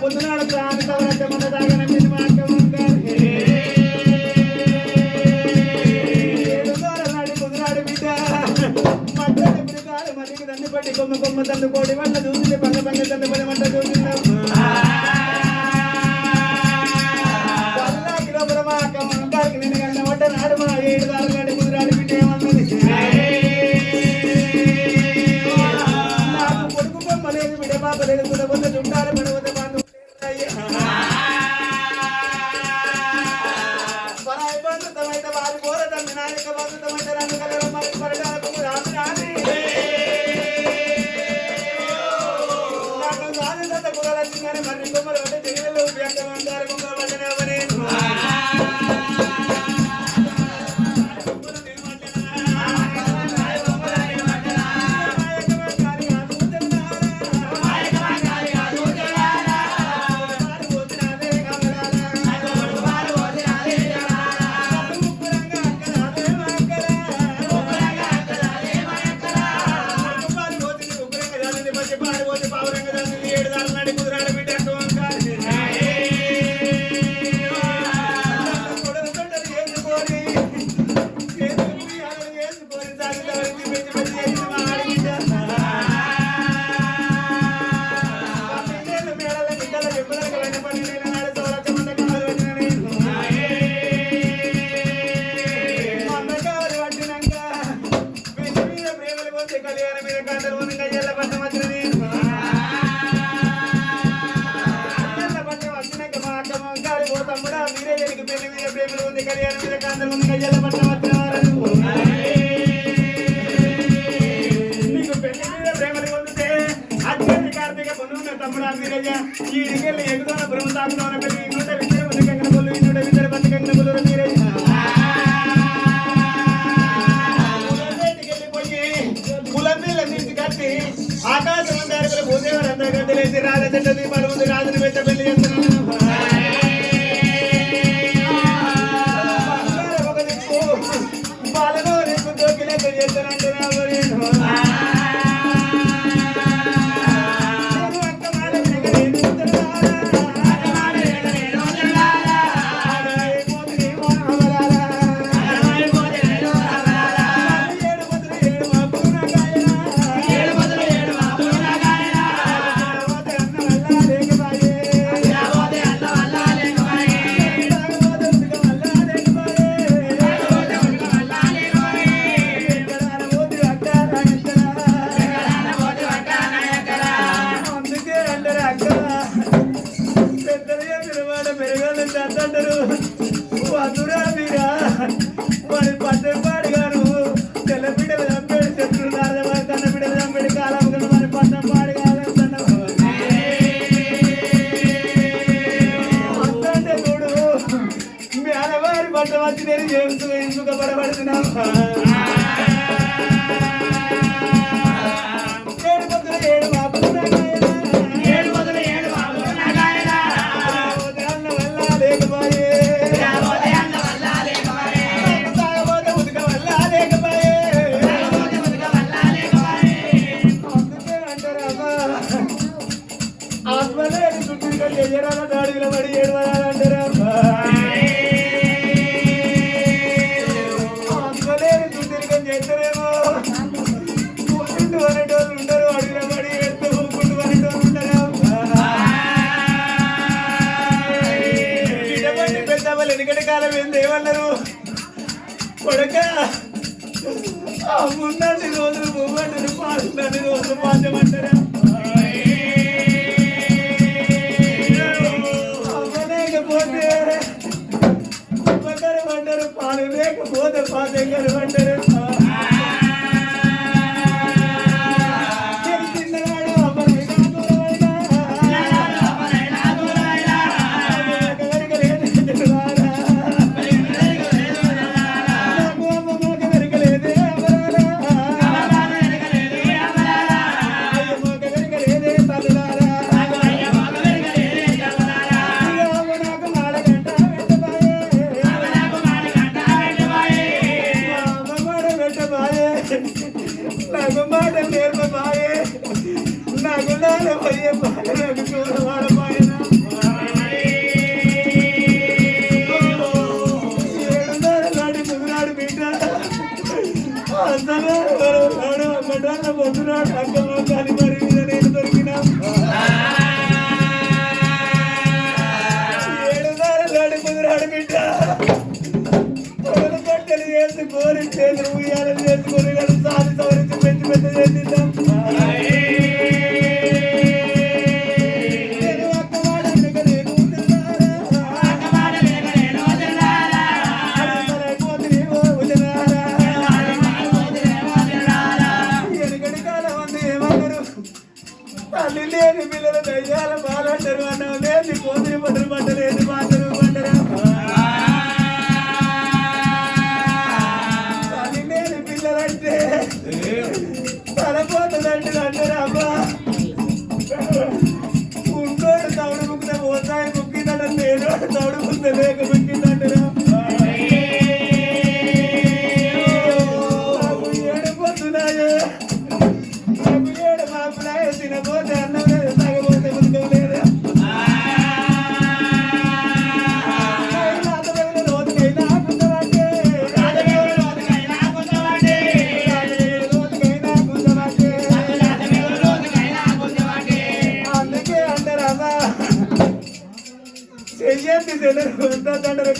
పొద్దునాడు ప్రాణి మన ఏడు పట్టి కొమ్మ కొమ్మ కోడి వంట చూసింది పంగ పంగ తండ్రి పని వంట చూసిందాం. పల్లాకి లోపల మా అక్క కన్న వంట నాడు మా ఏడు దారులు దత్త మరి కొమ్మలు పట్టే తిరిగిలు అంటారు కొమ్మలు అంటే మీద ప్రేమలు ఉంది కళ్యాణం మీద కాందరు ఉంది ఎల్ల పట్ట మధ్యన నీకు పెళ్ళి మీద ప్రేమలు పొందితే అత్యంత కార్తీక పొందున్న తమ్ముడా ఈ ఎగుదోన పెళ్ళి పట్ట వచ్చి నేను చేస్తూ ఎందుకు పడబడుతున్నావు? ఏడు పొద్దున ఏడు వల్ల వల్ల లేకపాయే. ఆత్మలే చుట్టూ దాడిలో పడి ఏడవరాలంటారు అమ్మా. చిన్నప్పటి పెద్దవాళ్ళు కాలం ఏంది ఏమన్నారు కొడక ఆ ముందండి రోజులు మూవండి పాడుతున్నాను రోజులు పాడమంటారా అవ్వలేకపోతే ఉపకరం అంటారు పాలు లేకపోతే పాదెంగరు అంటారు. మడ్రాస్ పొందున్నాడు చేసి గోరి చేసుకొని సాధి సవరించి పెంచి పెద్ద చేసిద్దాం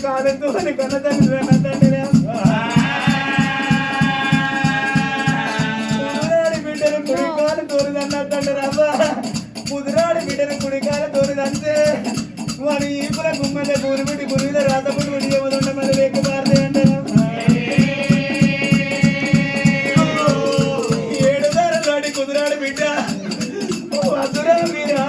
కాదంతో అని కన్నతండ్రి అన్నదంటారా ముదురాడి బిడ్డను కుడికాలు తోరుదన్నట్టు అబ్బా ముదురాడి బిడ్డను కుడికాలు తోరిదంతే. వాడి ఈపుల గుమ్మెల గురిబిడి గురిద రాతపుడు విడి ఏమదండ మరి లేక పారదే అంటారా ఏడు ధరలాడి కుదిరాడి బిడ్డ మధురా మీరా.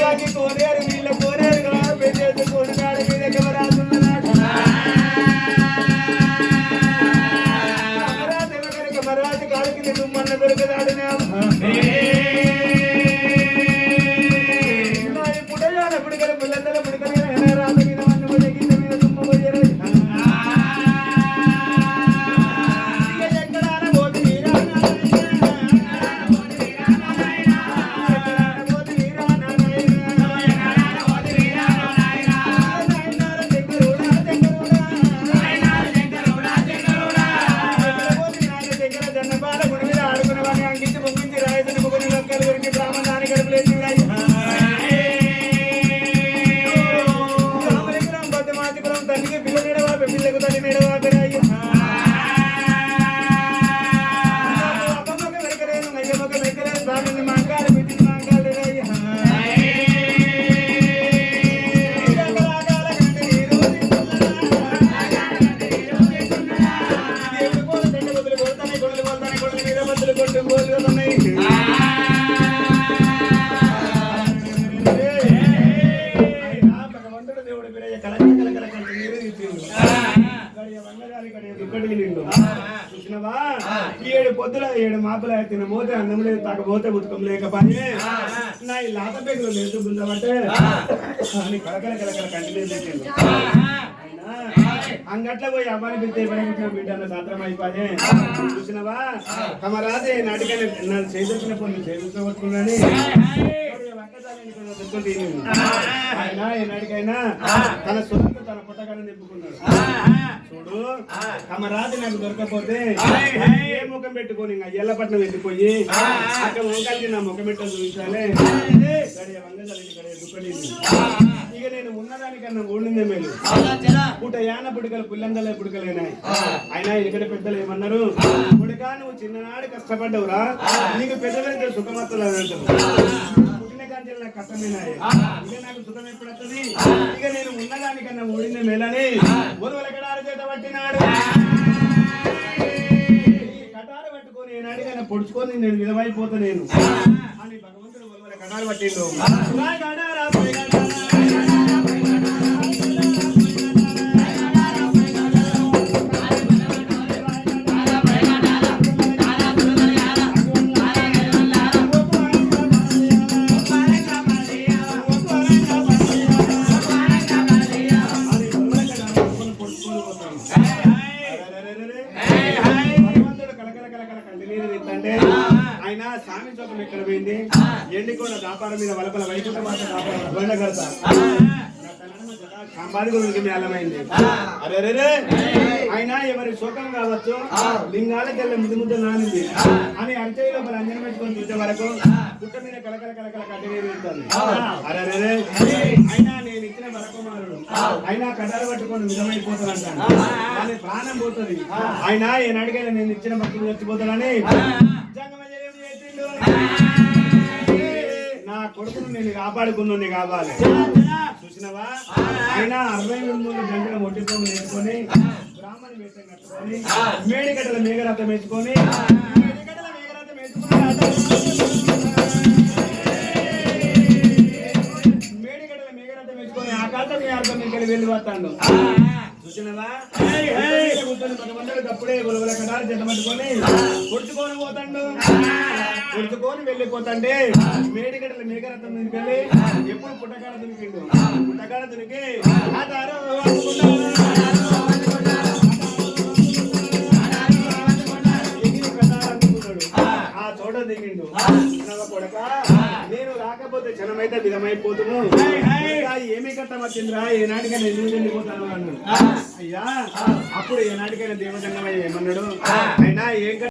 కట్టుకొని వీళ్ళ కోనేరు కదా పెట్టేసి కోడి మేడ మీద ఎవరాదున్నదాట కాడికి నేను మొన్న తాకపోతే ఉతకం లేకపోతే నా ఈ లాత పేగులు లేదు బృందమంటే అని కలకల కలకల కంటి నీరు తెచ్చిండు అయినా అంగట్ల పోయి అమ్మాయి ఇవ్వడానికి బిడ్డ అన్న సాత్రం అయిపోయి చూసినవా? తమ రాజే నాటికని నా చేతున్న పొంది చేతులతో పట్టుకున్నాని. ఆయన ఏనాటికైనా తన సొంత తన పుట్టగానే నింపుకున్నాడు. చూడు. తమ రాజు నాకు దొరకపోతే ఏ ముఖం పెట్టుకొని ఇంకా ఎల్లపట్నం వెళ్ళిపోయి అక్కడ మొక్కలకి నా ముఖం పెట్టని చూపించాలే. ఇక నేను ఉన్నదానికన్నా ఊడిందే మేలు. పూట యాన పుడికలు పుల్లందల పుడికలేనాయి. అయినా ఇక్కడ పెద్దలు ఏమన్నారు? పుడికా నువ్వు చిన్ననాడు కష్టపడ్డవురా. నీకు పెద్దలైతే సుఖమత్తలు పుట్టిన కాంచెలు నాకు కష్టమైనాయి ఇక నాకు సుఖం ఎప్పుడు వస్తుంది ఇక నేను ఉన్నదానికన్నా ఊడిందే మేలని. ఒరువల కడారు చేత పట్టినాడు. కటారు పట్టుకొని ఏనాడికైనా పొడుచుకొని నేను విధమైపోతా నేను అని భగవంతుడు ఒరువల కడారు పట్టిండు. ఆయన స్వామి చోకం ఎక్కడ పోయింది? ఎండికొండ వ్యాపారం మీద వలపల వైకుంఠ మాత వ్యాపారం బండ కడతా. సంపాది గురించి మేళమైంది అరే రే రే అయినా ఎవరి శోకం కావచ్చు లింగాలకెళ్ళ ముద్దు ముద్ద నానింది. అని అర్చయ్య లోపల అంజనం పెట్టుకొని చూసే వరకు పుట్ట మీద కలకల కలకల అరే రే రే అయినా నేను ఇచ్చిన వరకుమారుడు. అయినా కటారు పట్టుకొని విధమైపోతానంటాను అని ప్రాణం పోతుంది. అయినా ఏనాడికైనా నేను ఇచ్చిన భక్తులు చచ్చిపోతానని నా కొడుకును నేను కాపాడుకున్నాను కావాలి. చూసినవా? ఆయన అరవై మూడు గంటల మొట్టిపోయి నేర్చుకొని బ్రాహ్మణ వేషం కట్టుకొని మేడిగడ్డల మేఘరథం వేసుకొని మేడిగడ్డల మేఘరథం వేసుకొని మేడిగడ్డల మేఘరథం వేసుకొని ఆకాశం అర్థం ఇక్కడ వెళ్ళి అప్పుడే గొలవల కడాలు జతమట్టుకొని పొడుచుకొని పోతాడు. పొడుచుకొని వెళ్ళిపోతాండే. మేఘరథం ఎప్పుడు పుట్టకాడ దునికిండు పుట్టకాడ దునికి ఆ చోట దిగిండు. కొడక నేను రాకపోతే జనమైతే విధమైపోతును ఇంకా ఏమి కట్టమచ్చిందిరా ఏనాటికైనా ఎందుకు వెళ్ళిపోతాను అన్నాడు. అయ్యా అప్పుడు ఏనాటికైనా దేవజంగమయ్య ఏమన్నాడు? అయినా ఏం